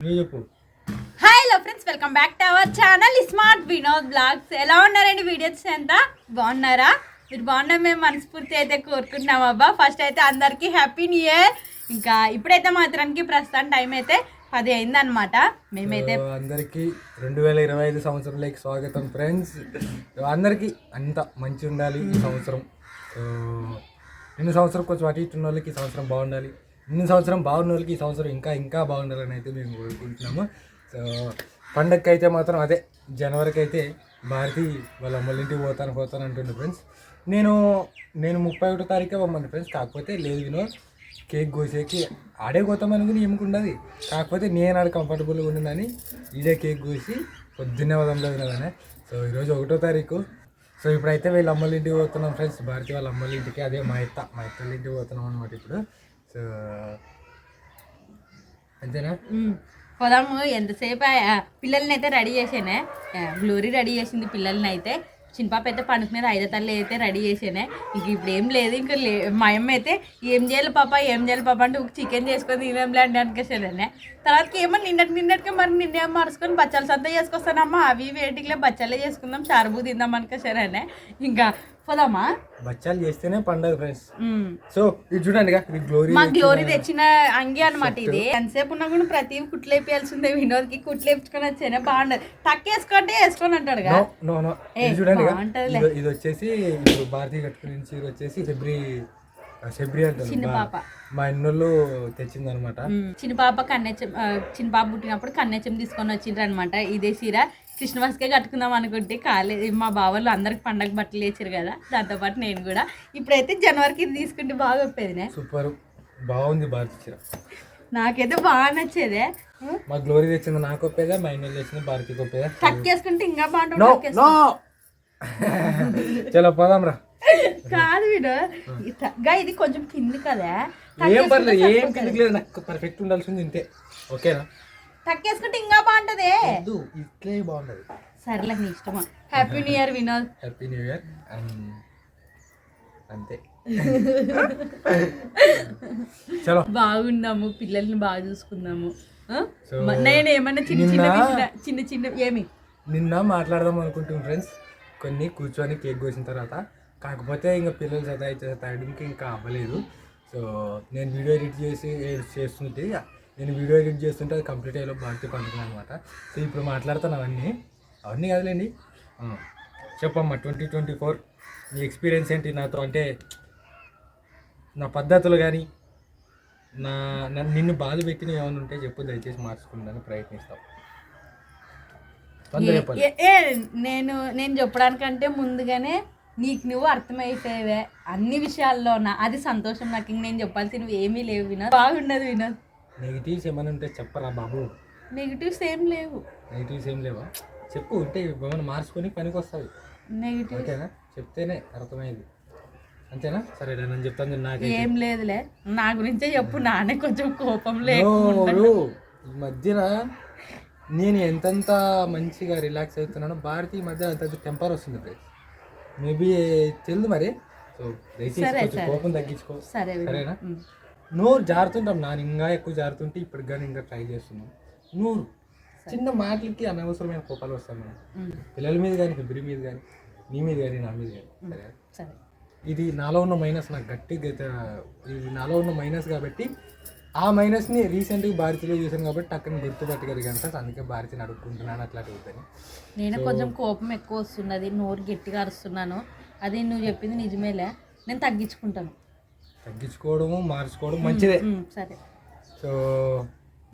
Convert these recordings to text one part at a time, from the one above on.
Hello friends welcome back to our channel smart Vinod vlogs ఎలా ఉన్నారండి videos ఎంత బాగున్నారా? మీరు బాగున్నా మేము మనస్ఫూర్తి అయితే కోరుకుంటున్నాం అబ్బా. ఫస్ట్ అయితే అందరికీ హ్యాపీ న్యూ ఇయర్ ఇంకా ఇప్పుడైతే మాత్రానికి ప్రస్తుతం టైం అయితే పది అయిందనమాట మేమైతే అందరికీ రెండు వేల ఇరవై ఐదు సంవత్సరంలోకి స్వాగతం ఫ్రెండ్స్ అందరికీ అంత మంచి ఉండాలి ఈ సంవత్సరం. నిన్న సంవత్సరం కొంచెం అటు ఇటు ఉన్న వాళ్ళకి ఈ సంవత్సరం బాగుండాలి. ఇన్ని సంవత్సరం బాగున్న వాళ్ళకి ఈ సంవత్సరం ఇంకా ఇంకా బాగుండాలని అయితే మేము కోరుకుంటున్నాము. సో పండగకి అయితే మాత్రం అదే జనవరికి అయితే భారతి వాళ్ళ అమ్మలింటికి పోతాను పోతాను అంటుండే ఫ్రెండ్స్. నేను నేను ముప్పై ఒకటో తారీఖే పొమ్మను ఫ్రెండ్స్. కాకపోతే లేదు వినోద్ కేక్ కోసేకి ఆడే కోతాం అనుకుని ఏముకుండదు కాకపోతే నేను ఆడ కంఫర్టబుల్గా ఉండిందని ఈడే కేక్ కోసి పొద్దున్నే వదంలో వినగానే సో ఈరోజు ఒకటో తారీఖు. సో ఇప్పుడైతే వీళ్ళ అమ్మలింటికి పోతున్నాం ఫ్రెండ్స్. భారతి వాళ్ళ అమ్మలింటికి అదే మా ఇత్త మా ఇత్తలింటికి పోతున్నాం అనమాట ఇప్పుడు. సో అంతేనా? పోదాము ఎంతసేపు పిల్లల్ని అయితే రెడీ చేసేనే. గ్లోరీ రెడీ చేసింది పిల్లల్ని అయితే చిన్నపాప అయితే పండుకునేది ఐదో తల్లి అయితే రెడీ చేసానే. ఇంక ఇప్పుడు ఏం లేదు ఇంకా లే మా అమ్మ అయితే ఏం చేయాలి పాప? ఏం చేయాలి పాప? అంటే చికెన్ చేసుకొని తినేంలే లేండి అనుకేసేదాన్ని తర్వాతకి ఏమో నిన్నటి నిన్నటికే మరి నిన్నే మరుచుకొని బచ్చాలు సంతా చేసుకొస్తానమ్మా. అవి వేటికిలే బచ్చాలే చేసుకుందాం షార్బు తిందాం అనుకేసారనే ఇంకా పోదామా బచ్చాలు చేస్తేనే పండగ ఫ్రెండ్స్. సో ఇది చూడండి ఇక, ఇది గ్లోరీ మా గ్లోరీ తెచ్చిన అంగి అనమాట ఇది. ఎంతసేపు ఉన్నా కూడా ప్రతి కుట్లేపియాల్సిందే వినోద్కి. కుట్లేపించుకొని వచ్చానే బాగుండదు. టక్ వేసుకుంటే వేసుకొని అంటాడు చూడండి. ఇది- వచ్చేసి ఇప్పుడు భారతీయ కట్టుకుని చీర వచ్చేసి ఫిబ్రి అంటారు పాప. మా ఇన్నోళ్ళు తెచ్చిందనమాట చిన్న పాప కన్నెచ్చం చిన్న పాప పుట్టినప్పుడు కన్నెచ్చం తీసుకొని వచ్చిండ్రు అనమాట ఇదే చీర. క్రిస్మస్కే కట్టుకుందాం అనుకుంటే కాలేదు మా బావలు అందరికి పండగ బట్టలు వేసారు కదా దాంతోపాటు నేను కూడా. ఇప్పుడైతే జనవరికి ఇది తీసుకుంటే బాగా ఒప్పేదినే సూపర్. బాగుంది భారతి నాకైతే బాగా నచ్చేదే. మా గ్లోరీ తెచ్చింది నాకు ఒప్పేదా మా ఇన్నోళ్ళు తెచ్చింది భారతికి ఒప్పేదా? టక్ వేసుకుంటే ఇంకా బాగుంటుంది చలో పోదాం రా. కాదు వీడు. గా ఇది కొంచెం కింది కదా. ఏం పర్లేదు ఏం కిందికి లేదు నాకు పర్ఫెక్ట్ ఉండాల్సింది ఇంతే. ఓకేనా? టక్కేసుకుంటే ఇంకా బాగుంటది. వద్దు ఇట్లే బాగుండదు సర్లే నీ ఇష్టమా? Happy new year Vinod. Happy new year అంతే. చలో. బాగున్నాము పిల్లల్ని బాగా చూసుకున్నాము నేను ఏమన్నా చిన్న చిన్న చిన్న చిన్న ఏమి? నిన్న మాట్లాడదాం అనుకుంటున్నాం ఫ్రెండ్స్. కొన్ని కూర్చొని కేక్ కోసిన తర్వాత. కాకపోతే ఇంకా పిల్లలు సతాయితే సతాయడానికి ఇంకా అవ్వలేదు. సో నేను వీడియో ఎడిట్ చేసి చేస్తుంటే నేను వీడియో ఎడిట్ చేస్తుంటే అది కంప్లీట్ అయ్యేలో భారతి పండుగ అనమాట సో ఇప్పుడు మాట్లాడుతాను అవన్నీ. అవన్నీ కాదులేండి. చెప్పమ్మా ట్వంటీ ట్వంటీ ఫోర్. నీ ఎక్స్పీరియన్స్ ఏంటి నాతో? అంటే నా పద్ధతులు కానీ నా నన్ను నిన్ను బాధ పెట్టినవి ఏమైనా ఉంటే చెప్పు దయచేసి మార్చుకుంటాను ప్రయత్నిస్తాం. నేను నేను చెప్పడానికంటే ముందుగానే నీకు నువ్వు అర్థమైపోయేవే అన్ని విషయాల్లోనా? అది సంతోషం నాకు. ఇంక నేను చెప్పాల్సినవి ఏమీ లేవు వినోద్. బాగుండదు వినోద్. నెగిటివ్స్ ఏమైనా ఉంటే చెప్పరా బాబు? నెగిటివ్స్ ఏం లేవు. నెగిటివ్స్ ఏం లేవా? చెప్పు ఉంటే ఏమైనా మార్చుకొని పనికి వస్తాయి. నెగిటివ్ ఓకేనా చెప్తేనే అర్థమైంది. అంతేనా? సరే నేను చెప్తాను నాకే ఏం లేదులే. నా గురించే చెప్పు నానే కొంచెం కోపం లే ఈ మధ్యన నేను ఎంతెంత మంచిగా రిలాక్స్ అవుతున్నానో భారతి ఈ మధ్య అంత టెంపర్ వస్తుంది మేబీ తెలియదు మరి. సో దయచేసి. కోపం తగ్గించుకో. సరేనా. నువ్వు జారుతుంటాం నాన్న ఇంకా ఎక్కువ జారుతుంటే ఇప్పటికి కానీ ఇంకా ట్రై చేస్తున్నాం నువ్వు చిన్న మాటలకి అనవసరమైన కోపాలు వస్తాయి మనం. పిల్లల మీద కానీ ఫిబ్రి మీద కానీ నీ మీద కానీ నా మీద కానీ సరే? ఇది నాలో ఉన్న మైనస్ నాకు గట్టిగా ఇది నాలో ఉన్న మైనస్ కాబట్టి ఆ మైనస్ని రీసెంట్గా భారతిలో చూసాను కాబట్టి టక్కని గుర్తుపట్టగలిగాను సార్. అందుకే భారతిని అడుక్కుంటున్నాను అట్లా అడుగుతాను నేను కొంచెం కోపం ఎక్కువ వస్తున్నది నోరు గట్టిగా అరుస్తున్నాను. అది నువ్వు చెప్పింది నిజమేలే. నేను తగ్గించుకుంటాను. తగ్గించుకోవడము మార్చుకోవడం మంచిదే. సరే. సో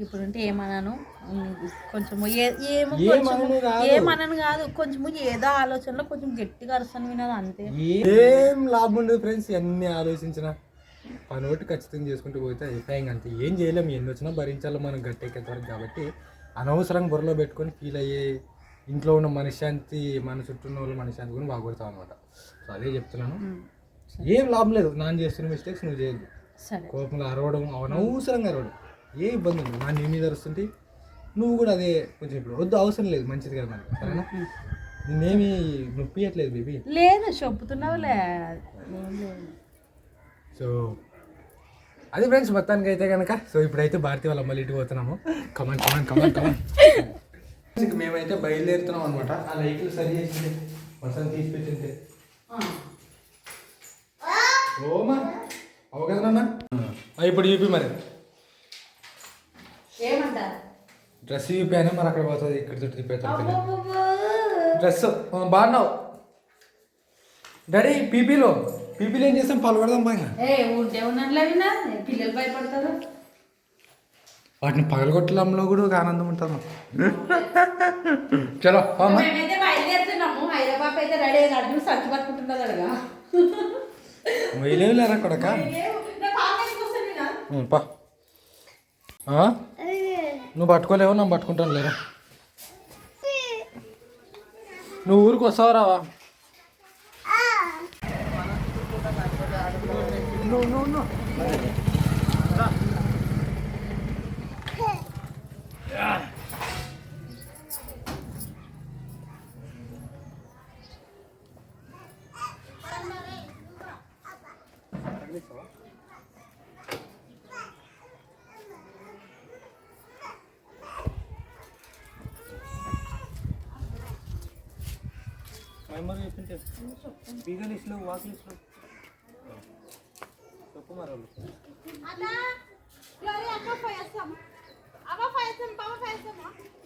ఇప్పుడంటే ఏమన్నాను ఉమ్, కొంచెము ఏ- ఏమో ఏమనను కొంచెము కాదు. కొంచెము ఏదో ఆలోచనలో కొంచెం గట్టిగా అరుస్తాను వినదు అంతే. ఏం లాభం ఉండదు ఫ్రెండ్స్ ఎన్ని ఆలోచించినా. పని ఒకటి ఖచ్చితంగా చేసుకుంటూ పోతే అయిపోయాం అంతే. ఏం చేయలేము ఎన్ని వచ్చినా భరించాలి మనం గట్టెక్కేంత వరకు కాబట్టి. అనవసరంగా బుర్రలో పెట్టుకొని ఫీల్ అయ్యే ఇంట్లో ఉన్న మనశ్శాంతి మన చుట్టూ ఉన్న వాళ్ళు మనశ్శాంతి కూడా బాగుపడతాం అనమాట సో అదే చెప్తున్నాను. ఏం లాభం లేదు. నాన్న చేస్తున్న మిస్టేక్స్ నువ్వు చేయొద్దు. సరే. కోపంలో అరవడం అనవసరంగా అరవడం. ఏ ఇబ్బంది ఉండదు నా నీ మీద అరుస్తుంటే నువ్వు కూడా అదే కొంచెం ఇప్పుడు వద్దు అవసరం లేదు. మంచిది కదా మనకి సరేనా. నేనేమి నొప్పియట్లేదు బేబీ. లేదు చెప్పుతున్నావులే. లేదు. సో అది ఫ్రెండ్స్ మొత్తానికి అయితే కనుక సో ఇప్పుడైతే భారతి వాళ్ళ అమ్మలు ఇంటికి పోతున్నాము. కమన్ కమన్ కమన్ కమన్ మేమైతే బయలుదేరుతున్నాం అనమాట ఆ లైట్లు సరి చేసింది. వర్షం తీసి పెట్టింది ఓమా అవు కదా నాన్న ఇప్పుడు చూపి మరి. ఏమంటారు? డ్రెస్ చూపాను మరి అక్కడ పోతుంది ఇక్కడ చుట్టూ తిప్పేస్తాను డ్రెస్ బాగున్నావు. డాడీ పీపీలో పీపీలో ఏం చేస్తాం? ఉంటే ఉన్నట్లేనా పిల్లలు భయపడతారు. వాటిని పగలగొట్టడంలో కూడా ఒక ఆనందం ఉంటుంది మాకు. చలో హైదరాబాద్ అయితే రెడీ సంచి పట్టుకుంటున్నది అడగా వేయలేవులేరా కొడక పా. ఆ? నువ్వు పట్టుకోలేవు నేను పట్టుకుంటాను లేరా? నువ్వు ఊరికి వస్తావు రావా నువ్వు మైమర్ చెప్పింటే బీగల్ ఇస్లో వాకిల్ ఇస్లో చెప్పు మరి వాళ్ళు. మామా ఫైసం వేస్తామా పండగకి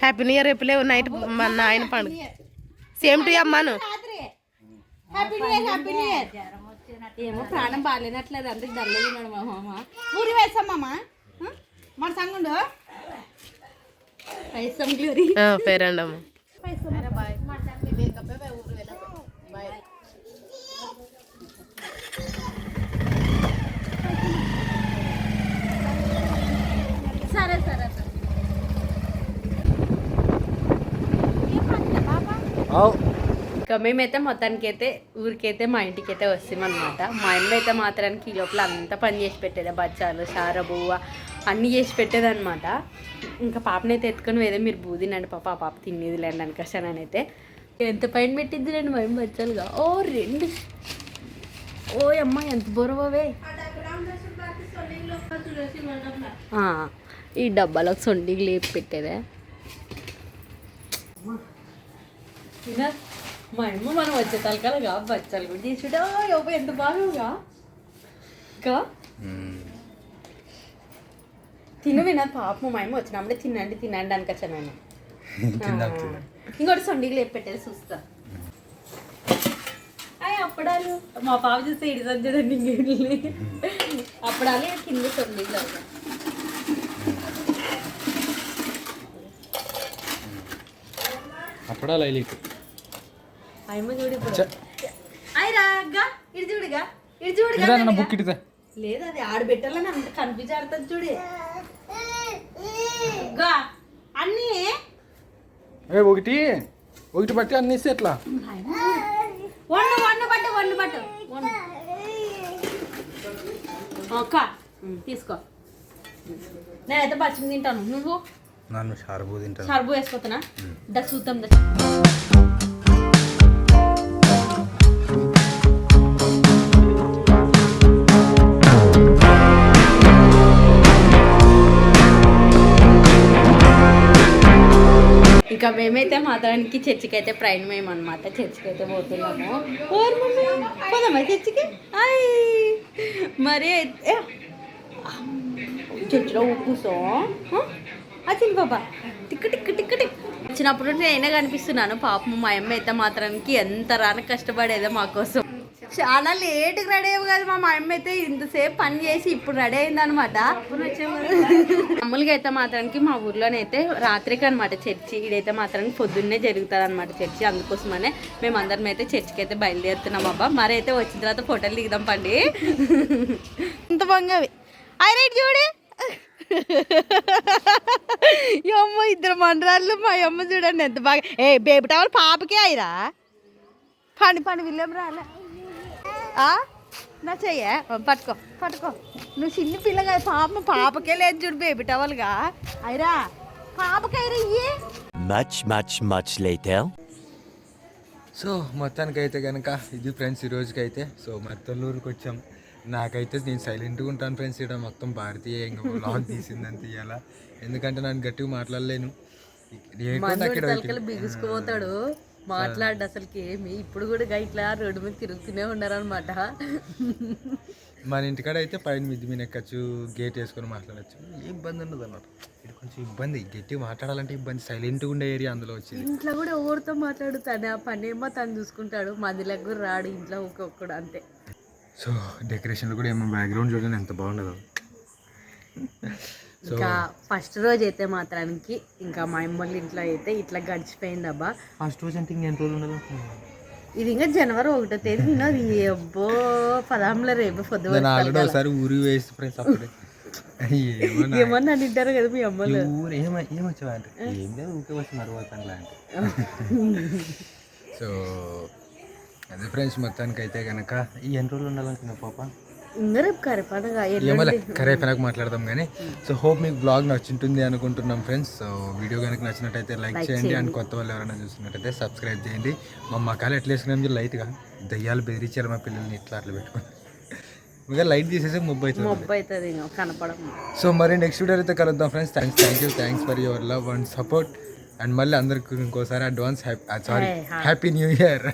హ్యాపీ న్యూ ఇయర్ ఎప్పుడే నైట్ మన నాయన పండుగ సేమ్ టు అమ్మాను రాత్రి. Happy new year happy new year ఏమో ప్రాణం బాగాలేనట్లేదు అందుకు మా మామ. ఊరి వేస్తాం మామ ఆ? మన సంగుండు? వేస్తాం గ్లూరి పేరండి అమ్మ సరే సరే సరే ఆవ్. ఇక మేమైతే మొత్తానికి అయితే ఊరికైతే మా ఇంటికి అయితే వస్తామన్నమాట. మా అమ్మ అయితే మాత్రానికి ఈ లోపల అంతా పని చేసి పెట్టేది బచ్చాలు సారబువ్వ అన్నీ చేసి పెట్టేదన్నమాట. ఇంకా పాపనైతే ఎత్తుకొని వేదే మీరు బూదినండి పాప ఆ పాప తినేది లేండి అనుకోసానని అయితే. ఎంత పైన పెట్టింది రండి మా అమ్మ బచ్చాలుగా ఓ రెండు. ఓ అమ్మ ఎంత బొరవే ఈ డబ్బాలకు సొండికి లేపి పెట్టేదే. మా అమ్మ మనం వచ్చే తలకాలగా బచ్చాలు కూడా తీసుడా యోగ ఎంత బాగా ఇంకా? తిను వినా పాపం మా అమ్మ వచ్చినప్పుడే తినండి తినండి అనుకొచ్చా నేను. ఇంకోటి సొండికి లేపి పెట్టేది చూస్తా. అయ్యి అప్పడాలు. మా పాప చూస్తే ఇడి సంచదండి ఇంకేం అప్పడాలు కింద సొండికి లేవు అప్పుడా అయ్యమ్మ చూడు ఇప్పుడు. అయ్యి రాగా ఇటు చూడుగా. ఇటు చూడుగా నా. బుక్ ఇటుదా. లేదు అది ఆడబెట్టాలని అంత కనిపించాడుతుంది చూడు. గా అన్నీ. ఏ ఒకటి. ఒకటి బట్టి అన్ని ఇస్తే ఎట్లా? వండు వండు పట్టు వండు పట్టు. వండు. అక్క ఉమ్, తీసుకో. నేనైతే పచ్చిమి తింటాను. నువ్వు? నన్ను షార్బు తింటాను. సర్బు వేసుకోతున్నా దా చూద్దాం దా. ఇంకా మేమైతే మాత్రానికి చర్చికి అయితే ప్రయాణం అనమాట చర్చికి అయితే పోతున్నాము. ఓర్ మమ్మీ పోదామా చర్చికి? అయ్ మరి అయితే చర్చిలో కూర్చో. అచ్చింది బాబా. టిక్ టిక్ టిక్ టిక్ వచ్చినప్పుడు నేనే కనిపిస్తున్నాను. పాపం మా అమ్మ అయితే మాత్రానికి ఎంత రాన కష్టపడేదో మా కోసం. చాలా లేట్గా రెడీ అయ్యావు కదా మా అమ్మ అయితే ఇంతసేపు పని చేసి ఇప్పుడు రెడీ అయిందనమాట మామూలుగా అయితే మాత్రానికి మా ఊర్లోనైతే రాత్రికి అనమాట చర్చి ఇదైతే మాత్రానికి పొద్దున్నే జరుగుతుంది అనమాట చర్చి. అందుకోసమనే మేము అందరం అయితే చర్చికి అయితే బయలుదేరుతున్నాం అబ్బా. మరి అయితే వచ్చిన తర్వాత ఫోటోలు దిగుదాం పండి. ఇంత బంగవి. అరే చూడు అమ్మ ఇద్దరు మండరాళ్ళు మా అమ్మ చూడండి ఎంత బాగా ఏ బేబీ పాపకే అయిరా పని పని విల్లం రాలే? నా చెయ్య? పట్టుకో పట్టుకో. నువ్వు చిన్న పిల్లగా పాప పాపకే లేదు చూడు బేబీ టవల్గా అయిరా పాపకైరా ఇయ్యే. Much, much later. సో మొత్తానికి అయితే కనుక ఇది ఫ్రెండ్స్ ఈ రోజుకి అయితే సో మత్తలూరుకి వచ్చాం. నాకైతే నేను సైలెంట్గా ఉంటాను ఫ్రెండ్స్ ఇక్కడ. మొత్తం భారతీయ ఇంకా బ్లాగ్ తీసిందని తీయాలా ఎందుకంటే నన్ను గట్టిగా మాట్లాడలేను. ఏంటంటే అక్కడ తలకలు బిగుసుకుపోతాడు. మాట్లాడు అసలుకి ఏమి? ఇప్పుడు కూడా ఇట్లా రోడ్డు మీద తిరుగుతూనే ఉన్నారనమాట మన ఇంటికాడ అయితే పైన మిద్ది మీద ఎక్కచ్చు గేట్ వేసుకొని మాట్లాడచ్చు. ఏ ఇబ్బంది ఉండదు అన్నమాట. ఇది కొంచెం ఇబ్బంది. గట్టిగా మాట్లాడాలంటే ఇబ్బంది. సైలెంట్గా ఉండే ఏరియా అందులో వచ్చింది. ఇంట్లో కూడా ఎవరితో మాట్లాడుతాడు? ఆ పని ఏమో తను చూసుకుంటాడు. మందిలకు కూడా రాడు ఇంట్లో ఒక్కొక్కడు అంతే. సో డెకరేషన్లో కూడా ఏమో బ్యాక్గ్రౌండ్ చూడండి ఎంత బాగుండదు. ఇంకా ఫస్ట్ రోజు అయితే మాత్రానికి ఇంకా మా అమ్మోళ్ళ ఇంట్లో అయితే ఇట్లా గడిచిపోయింది అబ్బా. ఫస్ట్ రోజు అంటే ఇంకెన్ని రోజులు ఉండదు ఇది ఇంకా జనవరి ఒకటో తేదీ ఉన్నది. అబ్బో పదాంలో రేపు పొద్దు నేను ఆల్రెడీ ఒకసారి ఊరి వేసి ఫ్రెండ్స్ అప్పుడే. ఏమన్నా తింటారు కదా మీ అమ్మలు ఏం లేదు ఊరికే వచ్చి మరవతా అంటే సో అదే ఫ్రెండ్స్ మొత్తానికి అయితే కనుక ఈ ఎన్ని రోజులు ఉండాలనుకున్నా పాప? కరేపనకు మాట్లాడదాం కానీ సో హోప్ మీకు బ్లాగ్ నచ్చుంటుంది అనుకుంటున్నాం ఫ్రెండ్స్. సో వీడియో కనుక నచ్చినట్టయితే లైక్ చేయండి అండ్ కొత్త వాళ్ళు ఎవరైనా చూస్తున్నట్టయితే సబ్స్క్రైబ్ చేయండి. మా మకాలు ఎట్లా వేసుకున్నాం లైట్గా దయ్యాలు బెదిరించారు మా పిల్లల్ని ఇట్లా అట్లా పెట్టుకుని. ఇంకా లైట్ తీసేసి ముబ్బు అవుతుంది. సో మరి నెక్స్ట్ వీడియో అయితే కలుద్దాం friends. Thanks thank you thanks for your love and support and మళ్ళీ అందరికి ఇంకోసారి advance happy sorry happy new year